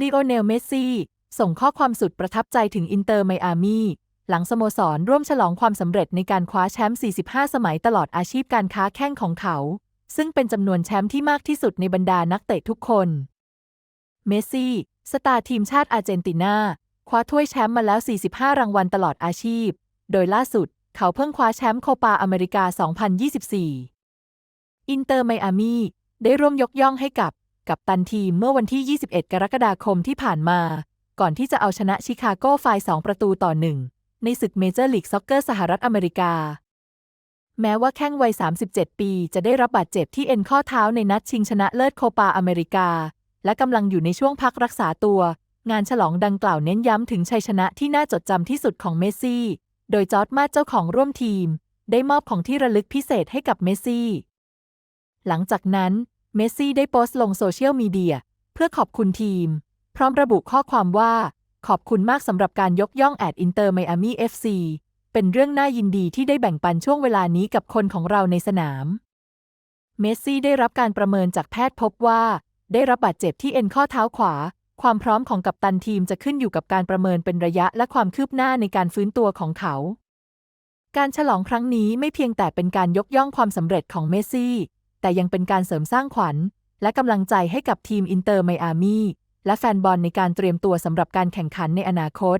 ลีโอเนล เมสซี่ ส่งข้อความสุดประทับใจถึงอินเตอร์ไมอามี่หลังสโมสรร่วมฉลองความสำเร็จในการคว้าแชมป์ 45 สมัยตลอดอาชีพการค้าแข้งของเขา ซึ่งเป็นจำนวนแชมป์ที่มากที่สุดในบรรดานักเตะทุกคน เมสซี่ สตาร์ทีมชาติอาร์เจนตินา คว้าถ้วยแชมป์มาแล้ว 45 รางวัลตลอดอาชีพ โดยล่าสุดเขาเพิ่งคว้าแชมป์โคปาอเมริกา 2024 อินเตอร์ไมอามี่ได้ร่วมยกย่องให้กับ กับตันทีมเมื่อวันที่ 21 กรกฎาคมที่ผ่านมา ก่อนที่จะเอาชนะชิคาโกไฟร์2ประตูต่อหนึ่งในศึกเมเจอร์ลีกซ็อกเกอร์สหรัฐอเมริกา แม้ว่าแข้งวัย 37 ปีจะได้รับบาดเจ็บที่เอ็นข้อเท้าในนัดชิงชนะเลิศโคปาอเมริกา และกำลังอยู่ในช่วงพักรักษาตัว งานฉลองดังกล่าวเน้นย้ำถึงชัยชนะที่น่าจดจำที่สุดของเมสซี่ โดยจอร์ดมาเจ้าของร่วมทีม ได้มอบของที่ระลึกพิเศษให้กับเมสซี่ หลังจากนั้น เมสซี่ได้โพสต์ลงโซเชียลมีเดีย เพื่อขอบคุณทีม พร้อมระบุข้อความว่า ขอบคุณมากสำหรับการยกย่องแอดอินเตอร์ไมอามี่เอฟซีเป็นเรื่องน่ายินดีที่ได้แบ่งปันช่วงเวลานี้กับคนของเราในสนาม เมสซี่ได้รับการประเมินจากแพทย์พบว่า ได้รับบาดเจ็บที่เอ็นข้อเท้าขวา ความพร้อมของกัปตันทีมจะขึ้นอยู่กับการประเมินเป็นระยะและความคืบหน้าในการฟื้นตัวของเขา การฉลองครั้งนี้ไม่เพียงแต่เป็นการยกย่องความสำเร็จของเมสซี่ แต่ยังเป็นการเสริมสร้างขวัญ และกำลังใจให้กับทีมอินเตอร์ไมอามี่และแฟนบอลในการเตรียมตัวสำหรับการแข่งขันในอนาคต